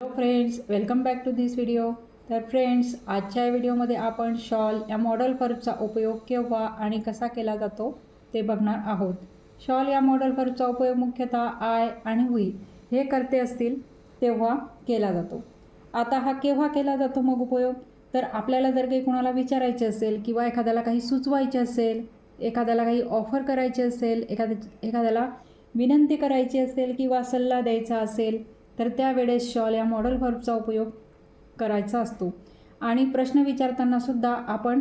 Hello friends welcome back to this video तर friends आजच्या या व्हिडिओमध्ये आपण शॉल या मॉडल फर्बचा उपयोग केव्हा आणि कसा केला जातो ते बघणार आहोत. शॉल या मॉडल फर्बचा उपयोग मुख्यतः आय आणि हुई हे करते असतील तेव्हा केला जातो. आता हा केव्हा केला जातो मग उपयोग? तर आपल्याला जर काही कोणाला विचारायचे असेल किंवा एखाद्याला काही सुचवायचे असेल एखाद्याला काही ऑफर करायची असेल एखाद्या एखाद्याला विनंती करायची असेल किंवा सल्ला द्यायचा असेल तर त्यावेळेस शॉल या मॉडल व्हर्बचा उपयोग करायचा असतो. आणि प्रश्न विचारताना सुद्धा आपण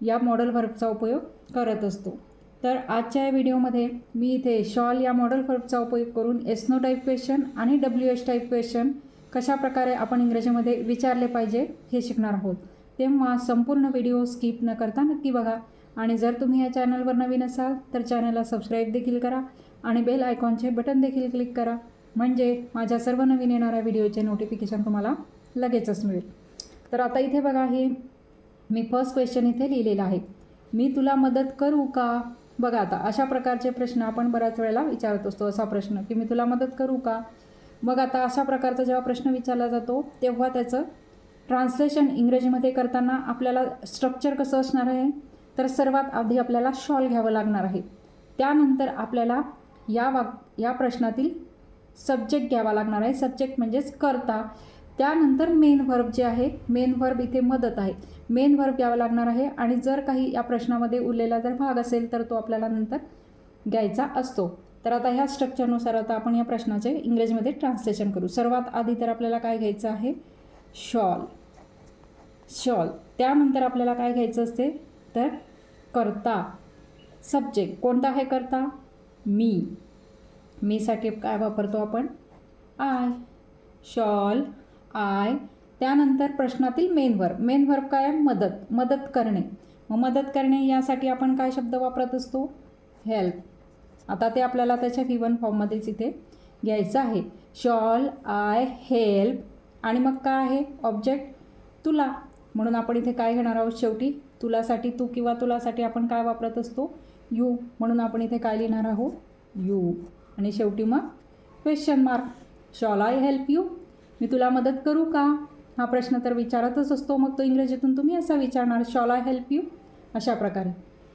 या मॉडल व्हर्बचा उपयोग करत असतो. तर आजच्या या व्हिडिओमध्ये मी इथे शॉल या मॉडल व्हर्बचा उपयोग करून एस्नो टाईप क्वेश्चन आणि डब्ल्यू एस टाईप क्वेश्चन कशा प्रकारे आपण इंग्रजीमध्ये विचारले पाहिजे हे शिकणार आहोत. तेव्हा संपूर्ण व्हिडिओ स्किप न करता नक्की बघा. आणि जर तुम्ही या चॅनलवर नवीन असाल तर चॅनलला सबस्क्राईब देखील करा आणि बेल आयकॉनचे बटन देखील क्लिक करा. म्हणजे माझ्या सर्व नवीन येणाऱ्या व्हिडिओचे नोटिफिकेशन तुम्हाला लगेचच मिळेल. तर आता इथे बघा हे मी फर्स्ट क्वेश्चन इथे लिहिलेलं आहे. मी तुला मदत करू का? बघा आता अशा प्रकारचे प्रश्न आपण बऱ्याच वेळेला विचारत असतो असा प्रश्न की मी तुला मदत करू का? मग आता अशा प्रकारचा जेव्हा प्रश्न विचारला जातो तेव्हा त्याचं ट्रान्सलेशन इंग्रजीमध्ये करताना आपल्याला स्ट्रक्चर कसं असणार आहे? तर सर्वात आधी आपल्याला शॉल घ्यावं लागणार आहे. त्यानंतर आपल्याला या वाक या प्रश्नातील सब्जेक्ट घ्यावा लागणार आहे. सब्जेक्ट म्हणजेच करता. त्यानंतर मेन व्हर्ब जे आहे मेन व्हर्ब इथे मदत आहे. मेन व्हर्ब घ्यावा लागणार आहे आणि जर काही या प्रश्नामध्ये उरलेला जर भाग असेल तर तो आपल्याला नंतर घ्यायचा असतो. तर आता ह्या स्ट्रक्चरनुसार आता आपण या प्रश्नाचे इंग्रजीमध्ये ट्रान्सलेशन करू. सर्वात आधी तर आपल्याला काय घ्यायचं आहे? शॉल शॉल त्यानंतर आपल्याला काय घ्यायचं असते? तर करता. सब्जेक्ट कोणता आहे करता? मी मीसाठी काय वापरतो आपण? आय. शॉल. आय. त्यानंतर प्रश्नातील मेन वर्क मेन वर्क काय? मदत. मदत करणे. मग मदत करणे यासाठी आपण काय शब्द वापरत असतो? हेल्प आता ते आपल्याला त्याच्या गिवन फॉर्ममध्येच इथे घ्यायचं आहे. शॉल आय हेल्प आणि मग काय आहे? ऑब्जेक्ट तुला. म्हणून आपण इथे काय घेणार आहोत शेवटी? तुलासाठी तू किंवा तुलासाठी आपण काय वापरत असतो? यू म्हणून आपण इथे काय लिहिणार आहोत? यू आणि शेवटी मग question mark shall I help you मी तुला मदत करू का? हा प्रश्न तर विचारतच असतो. मग तो इंग्रजीतून तुम्ही असा विचारणार शॉल आय हेल्प यू अशा प्रकारे.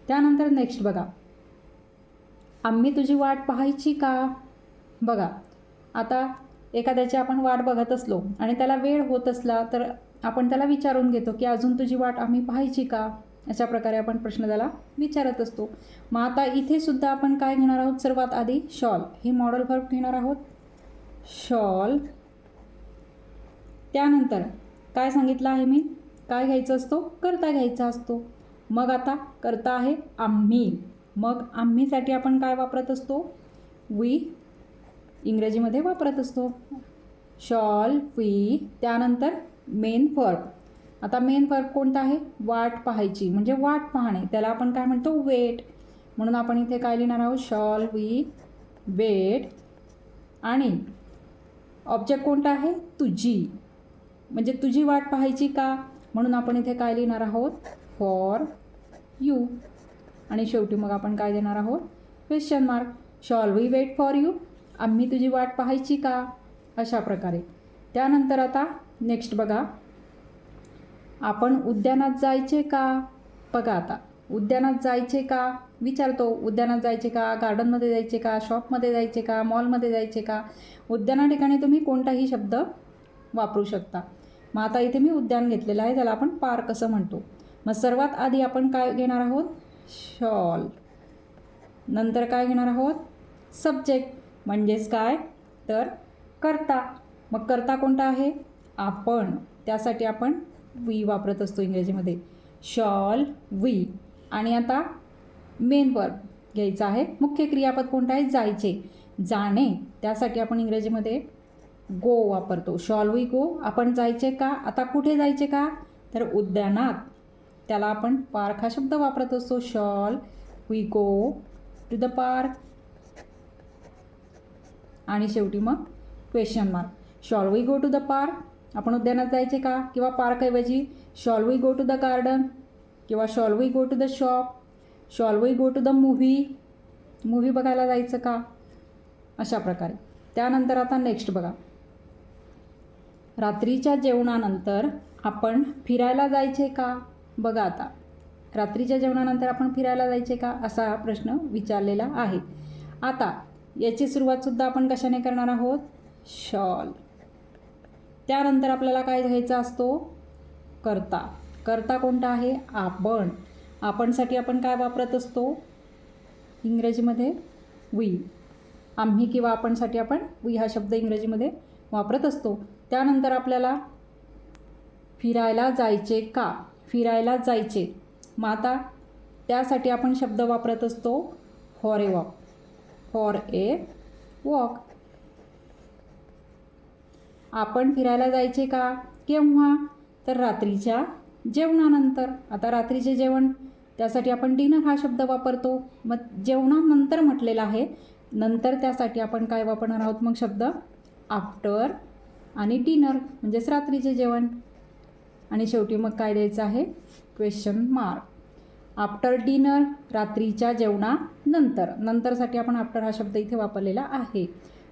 त्यानंतर नेक्स्ट बघा. आम्ही तुझी वाट पाहायची का? बघा आता एखाद्याची आपण वाट बघत असलो आणि त्याला वेळ होत असला तर आपण त्याला विचारून घेतो की अजून तुझी वाट आम्ही पाहायची का? अशा प्रकारे आपण प्रश्न त्याला विचारत असतो. मग आता इथे सुद्धा आपण काय घेणार आहोत? सर्वात आधी शॉल. हे मॉडल व्हर्ब घेणार आहोत. शॉल. त्यानंतर काय सांगितलं आहे मी? काय घ्यायचं असतो? करता घ्यायचा असतो. मग आता करता आहे आम्ही. मग आम्हीसाठी आपण काय वापरत असतो? वी इंग्रजीमध्ये वापरत असतो. Shall we. त्यानंतर मेन फर्क आता मेन वर्ब कोणता आहे? वाट पाहायची. म्हणजे वाट पाहणे. त्याला आपण काय म्हणतो? वेट म्हणून आपण इथे काय लिहिणार आहोत? शॉल वी वेट आणि ऑब्जेक्ट कोणता आहे? तुझी. म्हणजे तुझी वाट पाहायची का? म्हणून आपण इथे काय लिहिणार आहोत? फॉर यू आणि शेवटी मग आपण काय देणार आहोत? Question mark shall we wait for you आम्ही तुझी वाट पाहायची का? अशा प्रकारे. त्यानंतर आता नेक्स्ट बघा. आपण उद्यानात जायचे का? बघा आता उद्यानात जायचे का? विचारतो उद्यानात जायचे का? गार्डनमध्ये जायचे का? शॉपमध्ये जायचे का? मॉलमध्ये जायचे का? उद्याना ठिकाणी तुम्ही कोणताही शब्द वापरू शकता. मग आता इथे मी उद्यान घेतलेलं आहे त्याला आपण पार्क असं म्हणतो. मग सर्वात आधी आपण काय घेणार आहोत? शॉल. नंतर काय घेणार आहोत? सब्जेक्ट. म्हणजेच काय? तर करता. मग करता कोणता आहे? आपण. त्यासाठी आपण वी वापरत असतो इंग्रजीमध्ये. Shall we. आणि आता मेन वर्ब घ्यायचा आहे. मुख्य क्रियापद कोणतं आहे? जायचे. जाणे. त्यासाठी आपण इंग्रजीमध्ये गो वापरतो. Shall we go. आपण जायचे का? आता कुठे जायचे का? तर उद्यानात. त्याला आपण पार्क हा शब्द वापरत असतो. Shall we go to the park. आणि शेवटी मग question mark. Shall we go to the park. आपण उद्यानात जायचे का? किंवा पार्कऐवजी shall we go to the garden किंवा shall we go to the shop shall we go to the movie movie बघायला जायचं का? अशा प्रकारे. त्यानंतर आता नेक्स्ट बघा. रात्रीच्या जेवणानंतर आपण फिरायला जायचे का? बघा आता. रात्रीच्या जेवणानंतर आपण फिरायला जायचे का? असा हा प्रश्न विचारलेला आहे. आता याची सुरुवातसुद्धा आपण कशाने करणार आहोत? शॉल त्यानंतर आपल्याला काय घ्यायचा असतो? करता. करता कोणता आहे? आपण. आपणसाठी आपण काय वापरत असतो? इंग्रजीमध्ये वी. आम्ही किंवा आपणसाठी आपण वी हा शब्द इंग्रजीमध्ये वापरत असतो. त्यानंतर आपल्याला फिरायला जायचे का? फिरायला जायचे. मग आता त्यासाठी आपण शब्द वापरत असतो for a walk. For a walk. आपण फिरायला जायचे का? केव्हा? तर रात्रीच्या जेवणानंतर. आता रात्रीचे जेवण त्यासाठी आपण डिनर हा शब्द वापरतो. मग जेवणानंतर म्हटलेला आहे. नंतर त्यासाठी आपण काय वापरणार आहोत? मग शब्द आफ्टर आणि डिनर म्हणजेच रात्रीचे जेवण. आणि शेवटी मग काय द्यायचं आहे? क्वेश्चन मार्क आफ्टर डिनर रात्रीच्या जेवणानंतर. नंतरसाठी आपण आफ्टर हा शब्द इथे वापरलेला आहे.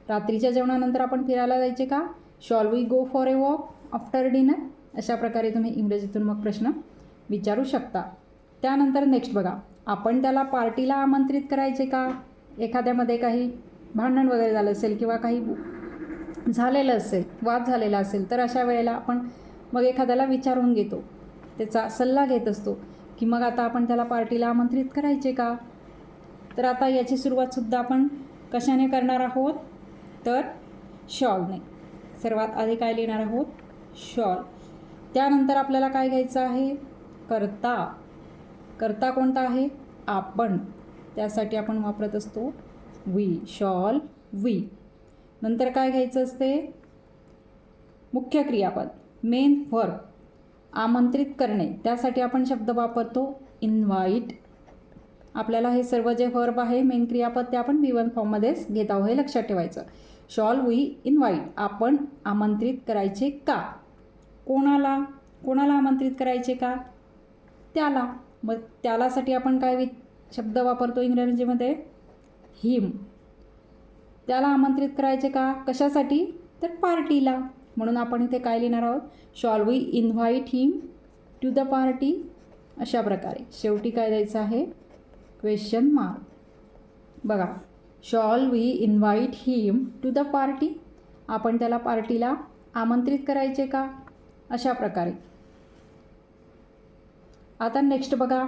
रात्रीच्या जेवणानंतर आपण फिरायला जायचे का? Shall we go for a walk after dinner अशा प्रकारे तुम्ही इंग्रजीतून मग प्रश्न विचारू शकता. त्यानंतर नेक्स्ट बघा. आपण त्याला पार्टीला आमंत्रित करायचे का? एखाद्यामध्ये काही भांडण वगैरे झालं असेल किंवा काही झालेलं असेल वाद झालेला असेल तर अशा वेळेला आपण मग एखाद्याला विचारून घेतो. त्याचा सल्ला घेत असतो की मग आता आपण त्याला पार्टीला आमंत्रित करायचे का? तर आता याची सुरुवातसुद्धा आपण कशाने करणार आहोत? तर शॉलने सर्वात आधी काय लिहिणार आहोत? शॉल. त्यानंतर आपल्याला काय घ्यायचं आहे? करता. करता कोणता आहे? आपण. त्यासाठी आपण वापरत असतो वी. Shawl we. नंतर काय घ्यायचं असते? मुख्य क्रियापद. Main verb. आमंत्रित करणे. त्यासाठी आपण शब्द वापरतो इन्व्हाइट आपल्याला हे सर्व जे वर्ब आहे मेन क्रियापद ते आपण वी वन फॉर्ममध्येच घेत आहोत हे लक्षात ठेवायचं. शॉल वी इन्व्हाइट आपण आमंत्रित करायचे का? कोणाला? कोणाला आमंत्रित करायचे का? त्याला. मग त्यालासाठी आपण काय वि शब्द वापरतो इंग्रजीमध्ये? हिम त्याला आमंत्रित करायचे का? कशासाठी? तर पार्टीला. म्हणून आपण इथे काय लिहिणार आहोत? Shall we invite him to the party अशा प्रकारे. शेवटी काय द्यायचं आहे? क्वेश्चन मार्क बघा. Shall we invite him to the party आपण त्याला पार्टीला आमंत्रित करायचे का? अशा प्रकारे. आता नेक्स्ट बघा.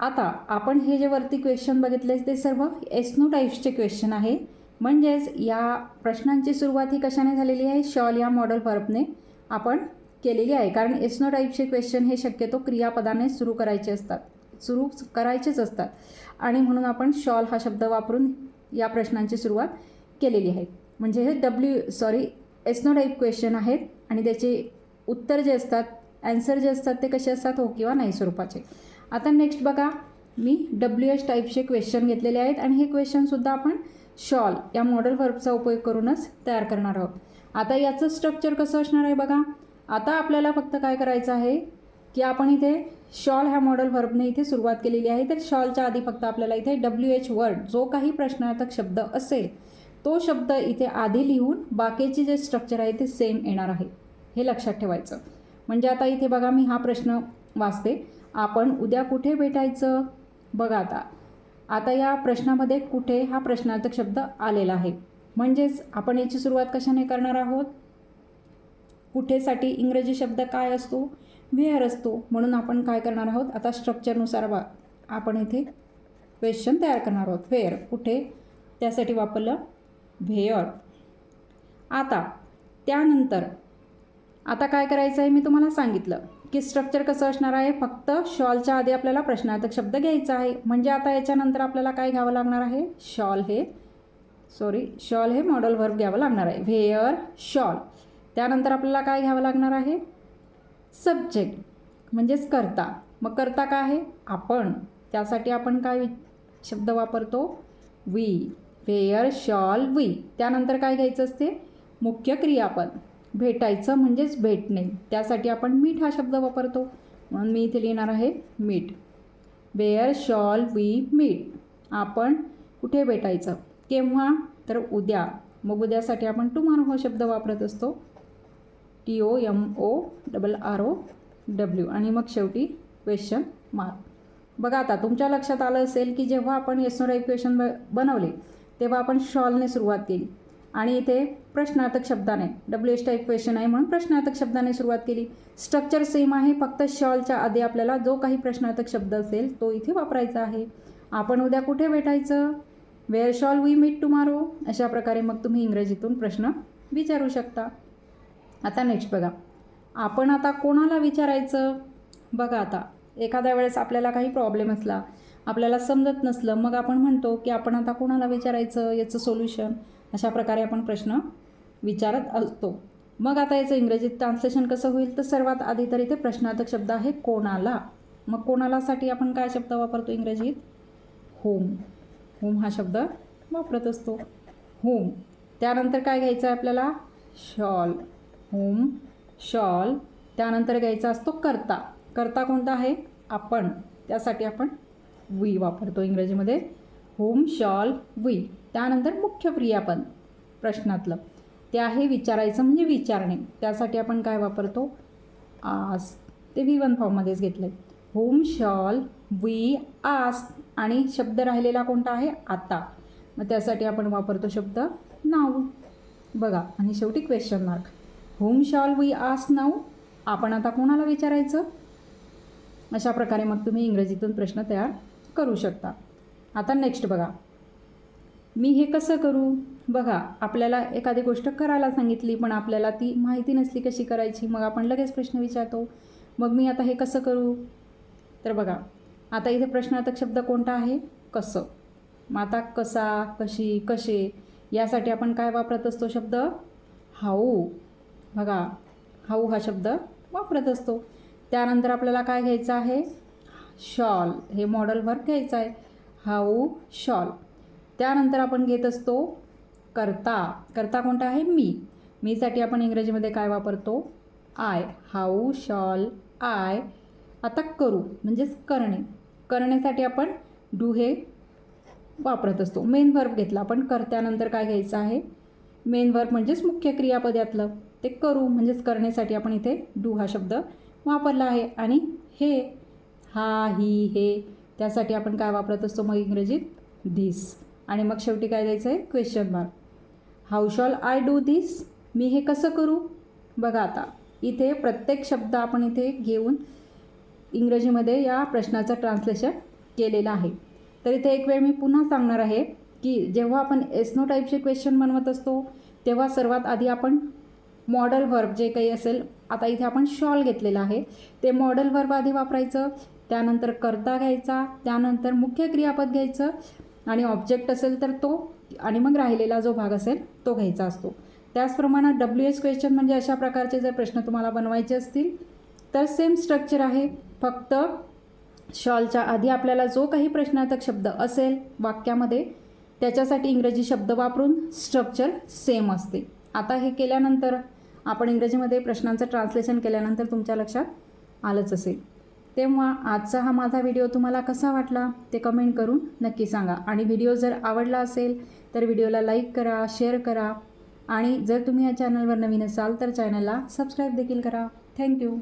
आता आपण हे जे वरती क्वेश्चन बघितले ते सर्व एस्नो टाईप्सचे क्वेश्चन आहे. म्हणजेच या प्रश्नांची सुरुवात ही कशाने झालेली आहे? शॉल या मॉडल वर्बने आपण केलेली आहे. कारण एस्नो टाईपचे क्वेश्चन हे शक्यतो क्रियापदाने सुरू करायचे असतात. सुरू करायचेच असतात. आणि म्हणून आपण शॉल हा शब्द वापरून या प्रश्नांची सुरुवात केलेली आहे. म्हणजे हे W sorry yes no type question आहेत आणि त्याचे उत्तर जे असतात ॲन्सर जे असतात ते कसे असतात हो किंवा नाही स्वरूपाचे. आता नेक्स्ट बघा मी डब्ल्यू एच टाईपचे क्वेश्चन घेतलेले आहेत आणि हे क्वेश्चनसुद्धा आपण शॉल या मॉडेल वर्बचा उपयोग करूनच तयार करणार आहोत. आता याचं स्ट्रक्चर कसं असणार आहे बघा. आता आपल्याला फक्त काय करायचं आहे? की आपण इथे शॉल ह्या मॉडेल वर्बने इथे सुरुवात केलेली आहे. तर शॉलच्या आधी फक्त आपल्याला इथे डब्ल्यू एच वर्ड जो काही प्रश्नार्थक शब्द असेल तो शब्द इथे आधी लिहून बाकीचे जे स्ट्रक्चर आहे ते सेम येणार आहे. हे लक्षात ठेवायचं. म्हणजे आता इथे बघा मी हा प्रश्न वाचते. आपण उद्या कुठे भेटायचं? बघा आता. आता या प्रश्नामध्ये कुठे हा प्रश्नार्थक शब्द आलेला आहे? म्हणजेच आपण याची सुरुवात कशाने करणार आहोत? कुठेसाठी इंग्रजी शब्द काय असतो? व्हेअर असतो. म्हणून आपण काय करणार आहोत? आता स्ट्रक्चरनुसार बा आपण इथे क्वेश्चन तयार करणार आहोत. व्हेअर कुठे? त्यासाठी वापरलं व्हेअर आता त्यानंतर आता काय करायचं आहे? मी तुम्हाला सांगितलं की स्ट्रक्चर कसं असणार आहे? फक्त शॉलच्या आधी आपल्याला प्रश्नार्थक शब्द घ्यायचा आहे. म्हणजे आता याच्यानंतर आपल्याला काय घ्यावं लागणार आहे? शॉल हे सॉरी शॉल हे मॉडल वर्ब घ्यावं लागणार आहे. Where shall. त्यानंतर आपल्याला काय घ्यावं लागणार आहे? सब्जेक्ट म्हणजेच करता. मग करता काय आहे? आपण. त्यासाठी आपण काय शब्द वापरतो? वी वेअर शॉल वी त्यानंतर काय घ्यायचं असते? मुख्य क्रियापद. भेटायचं म्हणजेच भेटणे. त्यासाठी आपण मीठ हा शब्द वापरतो. म्हणून मी इथे लिहिणार आहे मीठ. वेअर शॉल वी मीट आपण कुठे भेटायचं? केव्हा? तर उद्या. मग उद्यासाठी आपण टुमारो हा शब्द वापरत असतो. T O M O double R O W आणि मग शेवटी क्वेश्चन मार्क बघा आता तुमच्या लक्षात आलं असेल की जेव्हा आपण एस इक्वेशन ब बनवले तेव्हा आपण शॉलने सुरुवात केली. आणि इथे प्रश्नार्थक शब्दाने डब्ल्यू एस इक्वेशन आहे म्हणून प्रश्नार्थक शब्दाने सुरुवात केली. स्ट्रक्चर सेम आहे फक्त शॉलच्या आधी आपल्याला जो काही प्रश्नार्थक शब्द असेल तो इथे वापरायचा आहे. आपण उद्या कुठे भेटायचं? Where shall we meet tomorrow अशा प्रकारे मग तुम्ही इंग्रजीतून प्रश्न विचारू शकता. आता नेक्स्ट बघा. आपण आता कोणाला विचारायचं? बघा आता एखाद्या वेळेस आपल्याला काही प्रॉब्लेम असला आपल्याला समजत नसलं मग आपण म्हणतो की आपण आता कोणाला विचारायचं? याचं सोल्युशन अशा प्रकारे आपण प्रश्न विचारत असतो. मग आता याचं इंग्रजीत ट्रान्सलेशन कसं होईल? तर सर्वात आधी तर इथे प्रश्नार्थक शब्द आहे कोणाला. मग कोणालासाठी आपण काय शब्द वापरतो इंग्रजीत? होम होम हा शब्द वापरत असतो. होम त्यानंतर काय घ्यायचं आहे आपल्याला? शॉल होम शॉल त्यानंतर घ्यायचा असतो करता. करता कोणता आहे? आपण. त्यासाठी आपण वी वापरतो इंग्रजीमध्ये. Whom shall we. त्यानंतर मुख्य क्रियापद प्रश्नातलं. ते आहे विचारायचं म्हणजे विचारणे. त्यासाठी आपण काय वापरतो? आस ते व्ही वन फॉर्ममध्येच घेतलं आहे होम शॉल वी आस आणि शब्द राहिलेला कोणता आहे? आता. मग त्यासाठी आपण वापरतो शब्द नाव बघा. आणि शेवटी question mark whom shall we ask now आपण आता कोणाला विचारायचं? अशा प्रकारे मग तुम्ही इंग्रजीतून प्रश्न तयार करू शकता. आता नेक्स्ट बघा. मी हे कसं करू? बघा आपल्याला एखादी गोष्ट करायला सांगितली पण आपल्याला ती माहिती नसली कशी करायची? मग आपण लगेच प्रश्न विचारतो. मग मी आता हे कसं करू? तर बघा आता इथे प्रश्नार्थक शब्द कोणता आहे? कसं? मग आता कसा कशी कसे? यासाठी आपण काय वापरत असतो शब्द? हाऊ. बघा हाऊ हा शब्द वापरत असतो. त्यानंतर आपल्याला काय घ्यायचं आहे? शॉल. हे मॉडल वर्क घ्यायचं आहे. How shall. त्यानंतर आपण घेत असतो करता. करता कोणता आहे? मी. मीसाठी आपण इंग्रजीमध्ये काय वापरतो? आय. How shall I. आता करू म्हणजेच करणे. करण्यासाठी आपण डू हे वापरत असतो. मेन वर्ब घेतला आपण. करत्यानंतर काय घ्यायचं आहे? मेन वर्ब म्हणजेच मुख्य क्रियापद यातलं ते करू म्हणजेच करण्यासाठी आपण इथे डू हा शब्द वापरला आहे. आणि हे हा ही हे त्यासाठी आपण काय वापरत असतो मग इंग्रजीत? धीस आणि मग शेवटी काय द्यायचं आहे question mark how shall I do this मी हे कसं करू? बघा आता इथे प्रत्येक शब्द आपण इथे घेऊन इंग्रजीमध्ये या प्रश्नाचं ट्रान्सलेशन केलेलं आहे. तर इथे एक वेळ मी पुन्हा सांगणार आहे की जेव्हा आपण एस्नो टाईपचे क्वेश्चन बनवत असतो तेव्हा सर्वात आधी आपण मॉडल वर्ब जे काही असेल आता इथे आपण शॉल घेतलेला आहे. ते मॉडल वर्ब आधी वापरायचं त्यानंतर करता घ्यायचा त्यानंतर मुख्य क्रियापद घ्यायचं आणि ऑब्जेक्ट असेल तर तो आणि मग राहिलेला जो भाग असेल तो घ्यायचा असतो. त्याचप्रमाणे डब्ल्यू एस क्वेश्चन म्हणजे अशा प्रकारचे जर प्रश्न तुम्हाला बनवायचे असतील तर सेम स्ट्रक्चर आहे. फक्त शॉलच्या आधी आपल्याला जो काही प्रश्नार्थक शब्द असेल वाक्यामध्ये त्याच्यासाठी इंग्रजी शब्द वापरून स्ट्रक्चर सेम असते. आता हे केल्यानंतर आपण इंग्रजीमध्ये प्रश्नांचं ट्रान्सलेशन केल्यानंतर तुमच्या लक्षात आलंच असेल. तेव्हा आजचा हा माझा व्हिडिओ तुम्हाला कसा वाटला ते कमेंट करून नक्की सांगा. आणि व्हिडिओ जर आवडला असेल तर व्हिडिओला लाईक करा शेअर करा. आणि जर तुम्ही या चॅनलवर नवीन असाल तर चॅनलला सबस्क्राईब देखील करा. थँक्यू